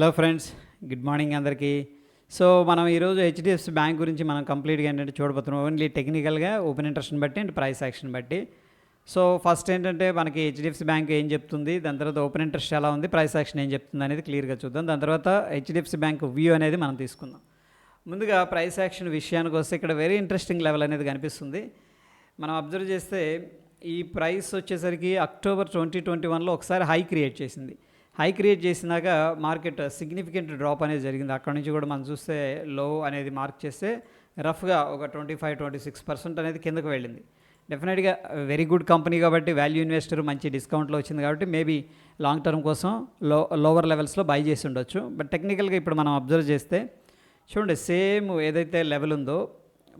Hello friends good morning అందరికీ. So మనం ఈరోజు హెచ్డిఎఫ్సి బ్యాంక్ గురించి మనం కంప్లీట్గా ఏంటంటే చూడబోతున్నాం. ఓన్లీ టెక్నికల్గా ఓపెన్ ఇంట్రెస్ట్ని బట్టి అండ్ ప్రైస్ యాక్షన్ బట్టి. సో ఫస్ట్ ఏంటంటే మనకి హెచ్డిఎఫ్సి బ్యాంక్ ఏం చెప్తుంది? దాని తర్వాత ఓపెన్ ఇంట్రెస్ట్ ఎలా ఉంది? ప్రైస్ యాక్షన్ ఏం చెప్తుంది అనేది క్లియర్గా చూద్దాం. దాని తర్వాత హెచ్డిఎఫ్సి బ్యాంక్ వ్యూ అనేది మనం తీసుకుందాం. ముందుగా ప్రైస్ యాక్షన్ విషయానికి వస్తే ఇక్కడ వెరీ ఇంట్రెస్టింగ్ లెవెల్ అనేది కనిపిస్తుంది. మనం అబ్జర్వ్ చేస్తే ఈ ప్రైస్ వచ్చేసరికి అక్టోబర్ ట్వంటీ ట్వంటీ వన్లో ఒకసారి హై క్రియేట్ చేసింది. హై క్రియేట్ చేసినాక మార్కెట్ సిగ్నిఫికెంట్ డ్రాప్ అనేది జరిగింది. అక్కడ నుంచి కూడా మనం చూస్తే లో అనేది మార్క్ చేస్తే రఫ్గా ఒక twenty five twenty six percent అనేది కిందకు వెళ్ళింది. డెఫినెట్గా వెరీ గుడ్ కంపెనీ కాబట్టి వాల్యూ ఇన్వెస్టర్ మంచి డిస్కౌంట్లో వచ్చింది కాబట్టి మేబీ లాంగ్ టర్మ్ కోసం లో లోవర్ లెవెల్స్లో బై చేసి ఉండొచ్చు. బట్ టెక్నికల్గా ఇప్పుడు మనం అబ్జర్వ్ చేస్తే చూడండి సేమ్ ఏదైతే లెవెల్ ఉందో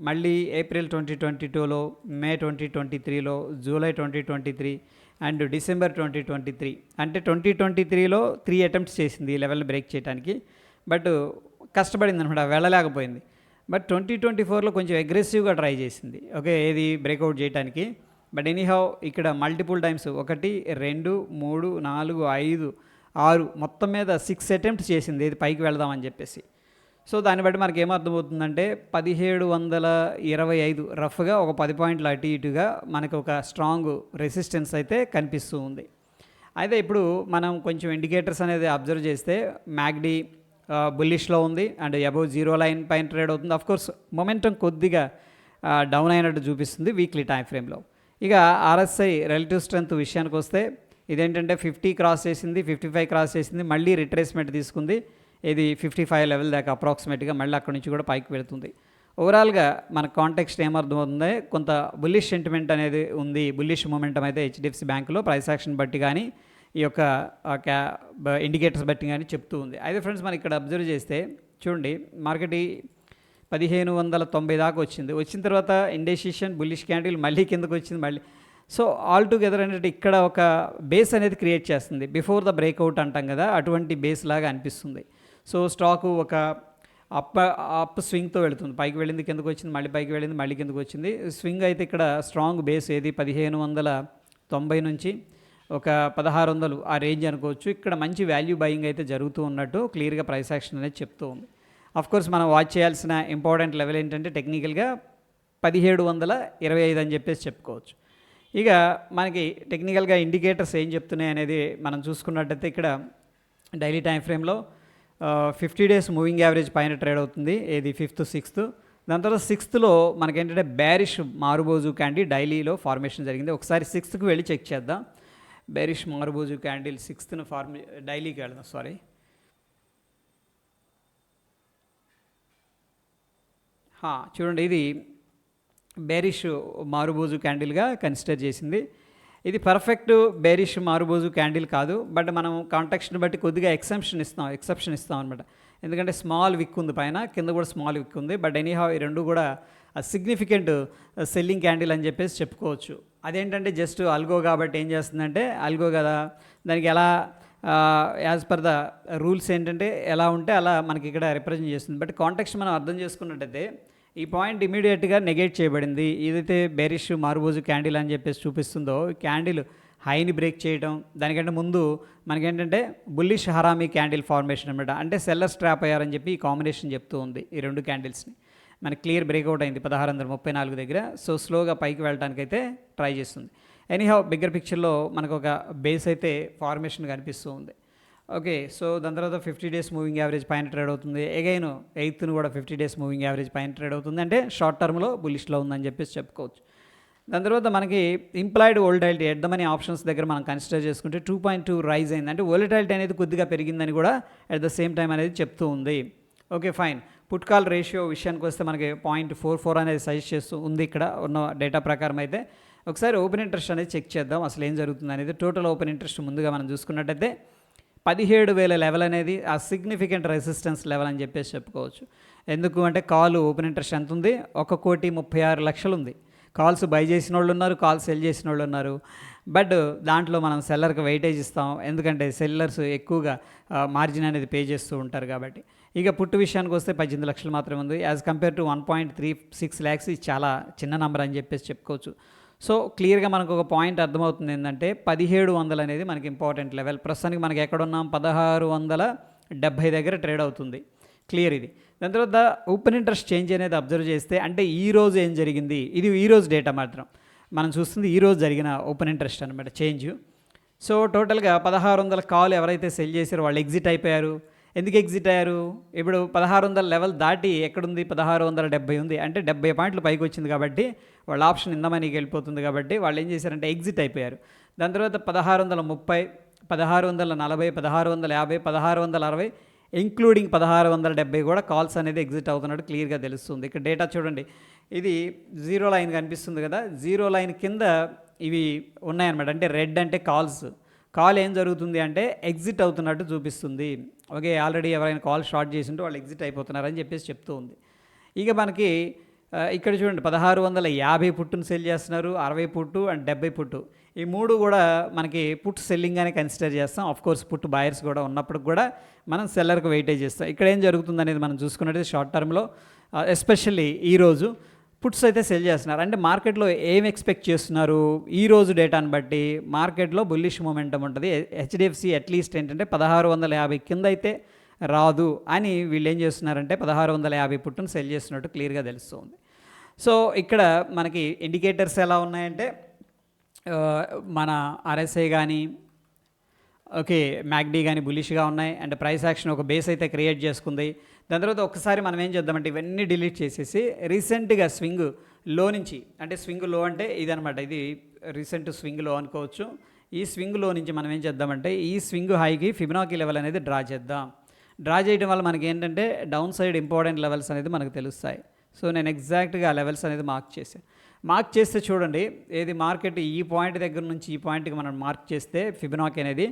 మళ్ళీ ఏప్రిల్ ట్వంటీ ట్వంటీ టూలో మే ట్వంటీ ట్వంటీ త్రీలో July twenty twenty three and December twenty twenty three. అంటే ట్వంటీ ట్వంటీ త్రీలో త్రీ అటెంప్ట్స్ చేసింది ఈ లెవెల్ని బ్రేక్ చేయడానికి బట్ కష్టపడింది అనమాట వెళ్ళలేకపోయింది. బట్ ట్వంటీ ట్వంటీ ఫోర్లో కొంచెం అగ్రెసివ్గా ట్రై చేసింది. ఓకే ఏది బ్రేక్అవుట్ చేయడానికి బట్ ఎనీహౌ ఇక్కడ మల్టిపుల్ టైమ్స్ ఒకటి రెండు మూడు నాలుగు ఐదు ఆరు మొత్తం మీద సిక్స్ అటెంప్ట్స్ చేసింది. ఏది పైకి వెళదామని చెప్పేసి. సో దాన్ని బట్టి మనకి ఏమర్థమవుతుందంటే పదిహేడు వందల ఇరవై ఐదు రఫ్గా ఒక పది పాయింట్లు అటు ఇటుగా మనకు ఒక స్ట్రాంగ్ రెసిస్టెన్స్ అయితే కనిపిస్తూ ఉంది. అయితే ఇప్పుడు మనం కొంచెం ఇండికేటర్స్ అనేది అబ్జర్వ్ చేస్తే మ్యాగ్డీ బుల్లిష్లో ఉంది అండ్ అబౌవ్ జీరో లైన్ పైన ట్రేడ్ అవుతుంది. కోర్స్ మొమెంటం కొద్దిగా డౌన్ అయినట్టు చూపిస్తుంది వీక్లీ టైం ఫ్రేమ్లో ఇక ఆర్ఎస్ఐ రిలేటివ్ స్ట్రెంత్ విషయానికి వస్తే ఇదేంటంటే ఫిఫ్టీ క్రాస్ చేసింది ఫిఫ్టీ ఫైవ్ క్రాస్ చేసింది మళ్ళీ రిట్రేస్మెంట్ తీసుకుంది. ఇది ఫిఫ్టీ ఫైవ్ లెవెల్ దాకా అప్రాక్సిమేట్గా మళ్ళీ అక్కడి నుంచి కూడా పైకి వెళుతుంది. ఓవరాల్గా మన కాంటెక్స్ట్ ఏమర్థమవుతుంది? కొంత బుల్లిష్ సెంటిమెంట్ అనేది ఉంది. బుల్లిష్ మూమెంటం అయితే హెచ్డిఎఫ్సి బ్యాంకులో ప్రైస్ యాక్షన్ బట్టి కానీ ఈ యొక్క క్యా ఇండికేటర్స్ బట్టి కానీ చెప్తూ ఉంది. అయితే ఫ్రెండ్స్ మనం ఇక్కడ అబ్జర్వ్ చేస్తే చూడండి మార్కెట్ పదిహేను వందల తొంభై దాకా వచ్చింది. వచ్చిన తర్వాత ఇండెసిషన్ బుల్లిష్ క్యాండిల్ మళ్ళీ కిందకు వచ్చింది మళ్ళీ. సో ఆల్ టుగెదర్ అనేది ఇక్కడ ఒక బేస్ అనేది క్రియేట్ చేస్తుంది. బిఫోర్ ద బ్రేక్అవుట్ అంటాం కదా అటువంటి బేస్ లాగా అనిపిస్తుంది. సో స్టాకు ఒక అప్ అప్ స్వింగ్తో వెళుతుంది. పైకి వెళ్ళింది కిందకు వచ్చింది మళ్ళీ పైకి వెళ్ళింది మళ్ళీ కిందకు వచ్చింది. స్వింగ్ అయితే ఇక్కడ స్ట్రాంగ్ బేస్ ఏది? పదిహేను వందల తొంభై నుంచి ఒక పదహారు వందలు ఆ రేంజ్ అనుకోవచ్చు. ఇక్కడ మంచి వాల్యూ బయింగ్ అయితే జరుగుతూ ఉన్నట్టు క్లియర్గా ప్రైస్ యాక్షన్ అనేది చెప్తూ ఉంది. అఫ్ కోర్స్ మనం వాచ్ చేయాల్సిన ఇంపార్టెంట్ లెవెల్ ఏంటంటే టెక్నికల్గా పదిహేడు వందల ఇరవై ఐదు అని చెప్పేసి చెప్పుకోవచ్చు. ఇక మనకి టెక్నికల్గా ఇండికేటర్స్ ఏం చెప్తున్నాయి అనేది మనం చూసుకున్నట్టయితే ఇక్కడ డైలీ టైం ఫ్రేమ్లో ఫిఫ్టీ డేస్ మూవింగ్ యావరేజ్ పైన ట్రేడ్ అవుతుంది. ఏది ఫిఫ్త్ సిక్స్త్. దాని తర్వాత సిక్స్త్లో మనకేంటంటే బ్యారిష్ మారుబోజు క్యాండిల్ డైలీలో ఫార్మేషన్ జరిగింది. ఒకసారి సిక్స్త్కి వెళ్ళి చెక్ చేద్దాం. బ్యారిష్ మారుబోజు క్యాండిల్ సిక్స్త్ను ఫార్మే డైలీకి వెళ్దాం సారీ. చూడండి ఇది బ్యారిష్ మారుబోజు క్యాండిల్గా కన్సిడర్ చేసింది. ఇది పర్ఫెక్ట్ బేరిష్ మారుబోజు క్యాండిల్ కాదు బట్ మనం కాంటాక్ట్ని బట్టి కొద్దిగా ఎక్సెప్షన్ ఇస్తాం ఎక్సెప్షన్ ఇస్తాం అనమాట ఎందుకంటే స్మాల్ విక్ ఉంది పైన కింద కూడా స్మాల్ విక్ ఉంది బట్ ఎనీహా ఈ రెండు కూడా సిగ్నిఫికెంట్ సెల్లింగ్ క్యాండిల్ అని చెప్పేసి చెప్పుకోవచ్చు. అదేంటంటే జస్ట్ అల్గో కాబట్టి ఏం చేస్తుందంటే అల్గో కదా దానికి ఎలా యాజ్ పర్ ద రూల్స్ ఏంటంటే ఎలా ఉంటే అలా మనకి ఇక్కడ రిప్రజెంట్ చేస్తుంది. బట్ కాంటాక్ట్స్ మనం అర్థం చేసుకున్నట్టయితే ఈ పాయింట్ ఇమీడియట్గా నెగేట్ చేయబడింది. ఏదైతే బేరిష్ మారుబోజు క్యాండిల్ అని చెప్పేసి చూపిస్తుందో క్యాండిల్ హైని బ్రేక్ చేయడం దానికంటే ముందు మనకేంటంటే బుల్లిష్ హరామీ క్యాండిల్ ఫార్మేషన్ అనమాట అంటే సెల్లర్ స్ట్రాప్ అయ్యారని చెప్పి ఈ కాంబినేషన్ చెప్తూ ఉంది ఈ రెండు క్యాండిల్స్ని. మనకి క్లియర్ బ్రేక్అవుట్ అయింది పదహారు వందల ముప్పై నాలుగు దగ్గర. సో స్లోగా పైకి వెళ్ళడానికి అయితే ట్రై చేస్తుంది. ఎనీహౌ బిగ్గర్ పిక్చర్లో మనకు ఒక బేస్ అయితే ఫార్మేషన్ కనిపిస్తూ ఉంది. ఓకే సో దాని తర్వాత ఫిఫ్టీ డేస్ మూవింగ్ యావరేజ్ పైన ట్రేడ్ అవుతుంది. ఎగైన్ ఎయిత్ను కూడా ఫిఫ్టీ డేస్ మూవింగ్ యావరేజ్ పైన ట్రేడ్ అవుతుంది. అంటే షార్ట్ టర్మ్లో బులిష్లో ఉందని చెప్పేసి చెప్పుకోవచ్చు. దాని తర్వాత మనకి implied volatility at the money options దగ్గర మనం కన్సిడర్ చేసుకుంటే టూ పాయింట్ టూ రైజ్ అయింది. అంటే ఓల్టాలిటీ అనేది కొద్దిగా పెరిగిందని కూడా అట్ ద సేమ్ టైం అనేది చెప్తూ ఉంది. ఓకే ఫైన్ పుట్కాల్ రేషియో విషయానికి వస్తే మనకి పాయింట్ ఫోర్ ఫోర్ అనేది సజెస్ట్ చేస్తూ ఉంది ఇక్కడ ఉన్న డేటా ప్రకారం అయితే. ఒకసారి ఓపెన్ ఇంట్రెస్ట్ అనేది చెక్ చేద్దాం. అసలు ఏం జరుగుతుంది అనేది. టోటల్ ఓపెన్ ఇంట్రెస్ట్ ముందుగా మనం చూసుకున్నట్టయితే పదిహేడు వేల లెవెల్ అనేది ఆ సిగ్నిఫికెంట్ రెసిస్టెన్స్ లెవెల్ అని చెప్పేసి చెప్పుకోవచ్చు. ఎందుకు అంటే కాల్ ఓపెన్ ఇంట్రెస్ట్ ఎంత ఉంది? ఒక కోటి ముప్పై ఆరు లక్షలు ఉంది. కాల్స్ బై చేసిన వాళ్ళు ఉన్నారు కాల్స్ సెల్ చేసిన వాళ్ళు ఉన్నారు. బట్ దాంట్లో మనం సెల్లర్కి వెయిటేజ్ ఇస్తాం. ఎందుకంటే సెల్లర్స్ ఎక్కువగా మార్జిన్ అనేది పే చేస్తూ ఉంటారు కాబట్టి. ఇక పుట్టు విషయానికి వస్తే పద్దెనిమిది లక్షలు మాత్రమే ఉంది. As compare to one point three six lakhs ఇది చాలా చిన్న నెంబర్ అని చెప్పేసి చెప్పుకోవచ్చు. సో క్లియర్గా మనకు ఒక పాయింట్ అర్థమవుతుంది ఏంటంటే పదిహేడు వందలు అనేది మనకి ఇంపార్టెంట్ లెవెల్. ప్రస్తుతానికి మనకి ఎక్కడున్నాం? పదహారు వందల డెబ్భై దగ్గర ట్రేడ్ అవుతుంది. క్లియర్ ఇది. దాని తర్వాత ఓపెన్ ఇంట్రెస్ట్ చేంజ్ అనేది అబ్జర్వ్ చేస్తే అంటే ఈ రోజు ఏం జరిగింది? ఇది ఈ రోజు డేటా మాత్రం. మనం చూస్తుంది ఈ రోజు జరిగిన ఓపెన్ ఇంట్రెస్ట్ అనమాట చేంజ్. సో టోటల్గా పదహారు వందల కాల్ ఎవరైతే సెల్ చేశారో వాళ్ళు ఎగ్జిట్ అయిపోయారు. ఎందుకు ఎగ్జిట్ అయ్యారు? ఇప్పుడు పదహారు వందల లెవెల్ దాటి ఎక్కడుంది? పదహారు వందల డెబ్బై ఉంది. అంటే డెబ్బై పాయింట్లు పైకి వచ్చింది కాబట్టి వాళ్ళ ఆప్షన్ ఇందమనీకి వెళ్ళిపోతుంది కాబట్టి వాళ్ళు ఏం చేశారంటే ఎగ్జిట్ అయిపోయారు. దాని తర్వాత పదహారు వందల ముప్పై పదహారు వందల నలభై పదహారు వందల యాభై పదహారు వందల అరవై ఇంక్లూడింగ్ పదహారు వందల డెబ్బై కూడా కాల్స్ అనేది ఎగ్జిట్ అవుతున్నట్టు క్లియర్గా తెలుస్తుంది. ఇక్కడ డేటా చూడండి. ఇది జీరో లైన్ కనిపిస్తుంది కదా. జీరో లైన్ కింద ఇవి ఉన్నాయన్నమాట. అంటే రెడ్ అంటే కాల్స్ కాల్ ఏం జరుగుతుంది అంటే ఎగ్జిట్ అవుతున్నట్టు చూపిస్తుంది. ఓకే ఆల్రెడీ ఎవరైనా కాల్ షార్ట్ చేసింటే వాళ్ళు ఎగ్జిట్ అయిపోతున్నారని చెప్పేసి చెప్తూ ఉంది. ఇక మనకి ఇక్కడ చూడండి పదహారు వందల యాభై పుట్టును సెల్ చేస్తున్నారు అరవై పుట్టు అండ్ డెబ్బై పుట్టు. ఈ మూడు కూడా మనకి పుట్ సెల్లింగ్ అని కన్సిడర్ చేస్తాం. ఆఫ్ కోర్స్ పుట్టు బాయర్స్ కూడా ఉన్నప్పుడు కూడా మనం సెల్లర్కి వెయిటేజ్ చేస్తాం ఇక్కడ ఏం జరుగుతుంది అనేది మనం చూసుకున్నట్టు షార్ట్ టర్మ్లో ఎస్పెషల్లీ ఈరోజు పుట్స్ అయితే సెల్ చేస్తున్నారు. అంటే మార్కెట్లో ఏం ఎక్స్పెక్ట్ చేస్తున్నారు? ఈ రోజు డేటాను బట్టి మార్కెట్లో బుల్లిష్ మూమెంటం ఉంటుంది. హెచ్డిఎఫ్సి అట్లీస్ట్ ఏంటంటే పదహారు వందల యాభై కింద అయితే రాదు అని వీళ్ళు ఏం చేస్తున్నారంటే పదహారు వందల యాభై పుట్టును సెల్ చేస్తున్నట్టు క్లియర్గా తెలుస్తుంది. సో ఇక్కడ మనకి ఇండికేటర్స్ ఎలా ఉన్నాయంటే మన ఆర్ఎస్ఐ కానీ ఓకే మ్యాగ్డీ కానీ బులిష్గా ఉన్నాయి. అండ్ ప్రైస్ యాక్షన్ ఒక బేస్ అయితే క్రియేట్ చేసుకుంది. దాని తర్వాత ఒకసారి మనం ఏం చేద్దామంటే ఇవన్నీ డిలీట్ చేసేసి రీసెంట్గా స్వింగ్లో నుంచి అంటే స్వింగ్లో అంటే ఇదనమాట ఇది రీసెంట్ స్వింగ్లో అనుకోవచ్చు. ఈ స్వింగ్లో నుంచి మనం ఏం చేద్దామంటే ఈ స్వింగ్ హైకి ఫిబినాకి లెవెల్ అనేది డ్రా చేద్దాం. డ్రా చేయడం వల్ల మనకి ఏంటంటే డౌన్ సైడ్ ఇంపార్టెంట్ లెవెల్స్ అనేది మనకు తెలుస్తాయి. సో నేను ఎగ్జాక్ట్గా ఆ లెవెల్స్ అనేది మార్క్ చేశాను మార్క్ చేస్తే చూడండి ఏది మార్కెట్ ఈ పాయింట్ దగ్గర నుంచి ఈ పాయింట్కి మనం మార్క్ చేస్తే ఫిబినాక్ అనేది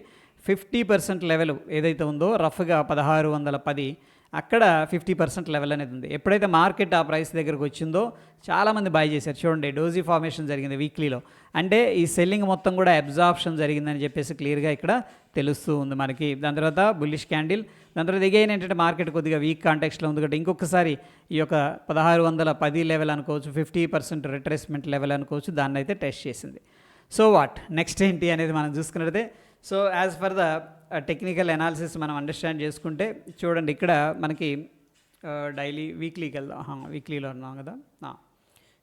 ఫిఫ్టీ పర్సెంట్ లెవెల్ ఏదైతే ఉందో రఫ్గా పదహారు వందల పది అక్కడ ఫిఫ్టీ పర్సెంట్ లెవెల్ అనేది ఉంది. ఎప్పుడైతే మార్కెట్ ఆ ప్రైస్ దగ్గరకు వచ్చిందో చాలామంది బై చేశారు. చూడండి డోజీ ఫార్మేషన్ జరిగింది వీక్లీలో అంటే ఈ సెల్లింగ్ మొత్తం కూడా అబ్జార్ప్షన్ జరిగిందని చెప్పేసి క్లియర్గా ఇక్కడ తెలుస్తూ ఉంది మనకి. దాని తర్వాత బుల్లిష్ క్యాండిల్ దాని తర్వాత ఎగైన్ ఏంటంటే మార్కెట్ కొద్దిగా వీక్ కాంటెక్స్లో ఉంది కాబట్టి ఇంకొకసారి ఈ యొక్క పదహారు వందల పది లెవెల్ అనుకోవచ్చు ఫిఫ్టీ పర్సెంట్ రిట్రేస్మెంట్ లెవెల్ అనుకోవచ్చు దాన్ని అయితే టెస్ట్ చేసింది. సో వాట్ నెక్స్ట్ ఏంటి అనేది మనం చూసుకున్నట్లయితే so as for the technical analysis మనం అండర్స్టాండ్ చేసుకుంటే చూడండి ఇక్కడ మనకి డైలీ వీక్లీకి వెళ్దాం. వీక్లీలో ఉన్నాం కదా.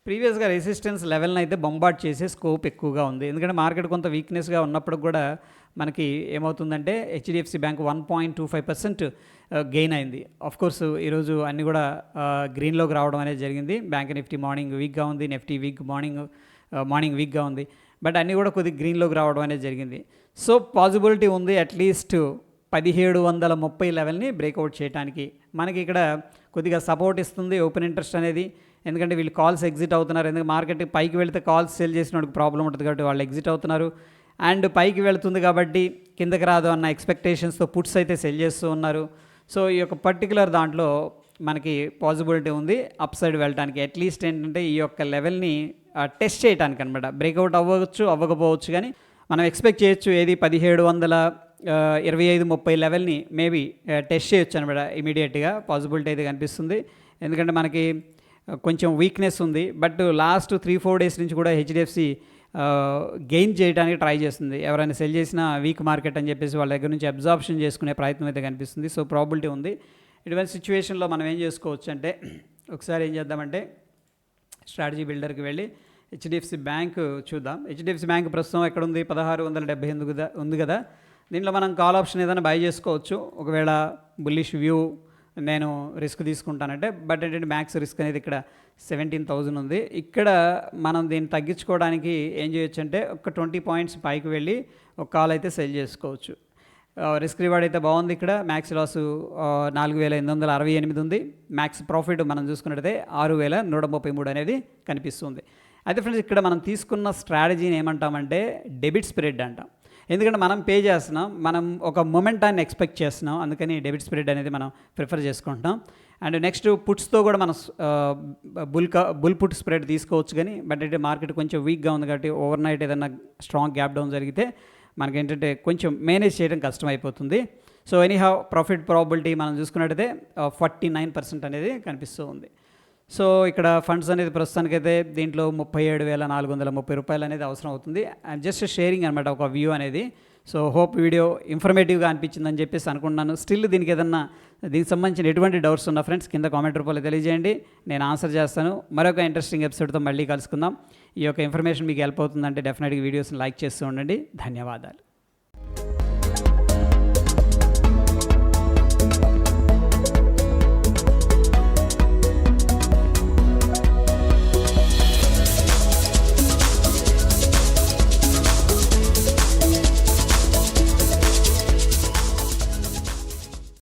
ప్రీవియస్గా రెసిస్టెన్స్ లెవెల్ని అయితే బొంబాట్ చేసే స్కోప్ ఎక్కువగా ఉంది. ఎందుకంటే మార్కెట్ కొంత వీక్నెస్గా ఉన్నప్పుడు కూడా మనకి ఏమవుతుందంటే HDFC bank one point two five percent gain అయింది. ఆఫ్ కోర్స్ ఈరోజు అన్నీ కూడా గ్రీన్లోకి రావడం అనేది జరిగింది. బ్యాంక్ నిఫ్టీ మార్నింగ్ వీక్గా ఉంది నిఫ్టీ వీక్ మార్నింగ్ మార్నింగ్ వీక్గా ఉంది. బట్ అన్నీ కూడా కొద్దిగా గ్రీన్లోకి రావడం అనేది జరిగింది. సో పాజిబిలిటీ ఉంది అట్లీస్ట్ పదిహేడు వందల ముప్పై లెవెల్ని బ్రేక్అవుట్ చేయడానికి మనకి ఇక్కడ కొద్దిగా సపోర్ట్ ఇస్తుంది ఓపెన్ ఇంట్రెస్ట్ అనేది. ఎందుకంటే వీళ్ళు కాల్స్ ఎగ్జిట్ అవుతున్నారు. ఎందుకంటే మార్కెట్ పైకి వెళ్తే కాల్స్ సెల్ చేసిన ప్రాబ్లం ఉంటుంది కాబట్టి వాళ్ళు ఎగ్జిట్ అవుతున్నారు. అండ్ పైకి వెళ్తుంది కాబట్టి కిందకి రాదు అన్న ఎక్స్పెక్టేషన్స్తో పుట్స్ అయితే సెల్ చేస్తూ ఉన్నారు. సో ఈ యొక్క పర్టికులర్ దాంట్లో మనకి పాసిబిలిటీ ఉంది. అప్ సైడ్ వెళ్ళడానికి అట్లీస్ట్ ఏంటంటే ఈ యొక్క లెవెల్ని టెస్ట్ చేయడానికి అనమాట బ్రేక్అవుట్ అవ్వచ్చు అవ్వకపోవచ్చు కానీ మనం ఎక్స్పెక్ట్ చేయొచ్చు ఏది పదిహేడు వందల ఇరవై ఐదు ముప్పై లెవెల్ని మేబీ టెస్ట్ చేయొచ్చు అనమాట ఇమీడియట్గా పాసిబిలిటీ అయితే కనిపిస్తుంది. ఎందుకంటే మనకి కొంచెం వీక్నెస్ ఉంది. But last three four days నుంచి కూడా హెచ్డిఎఫ్సి గెయిన్ చేయడానికి ట్రై చేస్తుంది. ఎవరైనా సెల్ చేసిన వీక్ మార్కెట్ అని చెప్పేసి వాళ్ళ దగ్గర నుంచి అబ్జార్ప్షన్ చేసుకునే ప్రయత్నం అయితే కనిపిస్తుంది. సో ప్రాబిలిటీ ఉంది. ఇటువంటి సిచ్యువేషన్లో మనం ఏం చేసుకోవచ్చు అంటే ఒకసారి ఏం చేద్దామంటే స్ట్రాటజీ బిల్డర్కి వెళ్ళి హెచ్డిఎఫ్సి బ్యాంక్ చూద్దాం. హెచ్డిఎఫ్సి బ్యాంక్ ప్రస్తుతం ఎక్కడ ఉంది పదహారు వందల డెబ్బై ఎనిమిది ఉంది కదా? దీంట్లో మనం కాల్ ఆప్షన్ ఏదైనా బై చేసుకోవచ్చు. ఒకవేళ బుల్లిష్ వ్యూ నేను రిస్క్ తీసుకుంటానంటే బట్ ఏంటంటే మ్యాక్స్ రిస్క్ అనేది ఇక్కడ సెవెంటీన్ థౌజండ్ ఉంది. ఇక్కడ మనం దీన్ని తగ్గించుకోవడానికి ఏం చేయొచ్చు అంటే ఒక ట్వంటీ పాయింట్స్ పైకి వెళ్ళి ఒక కాల్ అయితే సెల్ చేసుకోవచ్చు. రిస్క్ రివార్డ్ అయితే బాగుంది ఇక్కడ. మ్యాక్స్ లాస్ నాలుగు వేల ఎనిమిది వందల అరవై ఎనిమిది ఉంది. మ్యాక్స్ ప్రాఫిట్ మనం చూసుకున్నట్టయితే ఆరు వేల నూట ముప్పై మూడు అనేది కనిపిస్తుంది. అయితే ఫ్రెండ్స్ ఇక్కడ మనం తీసుకున్న స్ట్రాటజీని ఏమంటామంటే డెబిట్ స్ప్రెడ్ అంటాం. ఎందుకంటే మనం పే చేస్తున్నాం మనం ఒక మొమెంటాన్ని ఎక్స్పెక్ట్ చేస్తున్నాం అందుకని డెబిట్ స్ప్రెడ్ అనేది మనం ప్రిఫర్ చేసుకుంటాం అండ్ నెక్స్ట్ పుట్స్తో కూడా మనం బుల్ బుల్ పుట్ స్ప్రెడ్ తీసుకోవచ్చు కానీ బట్ అయితే మార్కెట్ కొంచెం వీక్గా ఉంది కాబట్టి ఓవర్ నైట్ ఏదైనా స్ట్రాంగ్ గ్యాప్ డౌన్ జరిగితే మనకేంటంటే కొంచెం మేనేజ్ చేయడం కష్టం అయిపోతుంది సో హావ్ ప్రాఫిట్ ప్రాబిలిటీ మనం చూసుకున్నట్టయితే ఫార్టీ నైన్ పర్సెంట్ అనేది కనిపిస్తూ ఉంది. సో ఇక్కడ ఫండ్స్ అనేది ప్రస్తుతానికైతే దీంట్లో ముప్పై ఏడు వేల నాలుగు వందల ముప్పై రూపాయలు అనేది అవసరం అవుతుంది. అండ్ జస్ట్ షేరింగ్ అనమాట ఒక వ్యూ అనేది. సో హోప్ వీడియో ఇన్ఫర్మేటివ్గా అనిపించిందని చెప్పేసి అనుకుంటున్నాను. స్టిల్ దీనికి ఏదన్నా దీనికి సంబంధించిన ఎటువంటి డౌట్స్ ఉన్నా ఫ్రెండ్స్ కింద కామెంట్ రూపంలో తెలియజేయండి. నేను ఆన్సర్ చేస్తాను. మరొక ఇంట్రెస్టింగ్ ఎపిసోడ్తో మళ్ళీ కలుసుకుందాం. ఈ యొక్క ఇన్ఫర్మేషన్ మీకు హెల్ప్ అవుతుందంటే డెఫినెట్గా వీడియోస్ని లైక్ చేస్తూ ఉండండి. ధన్యవాదాలు.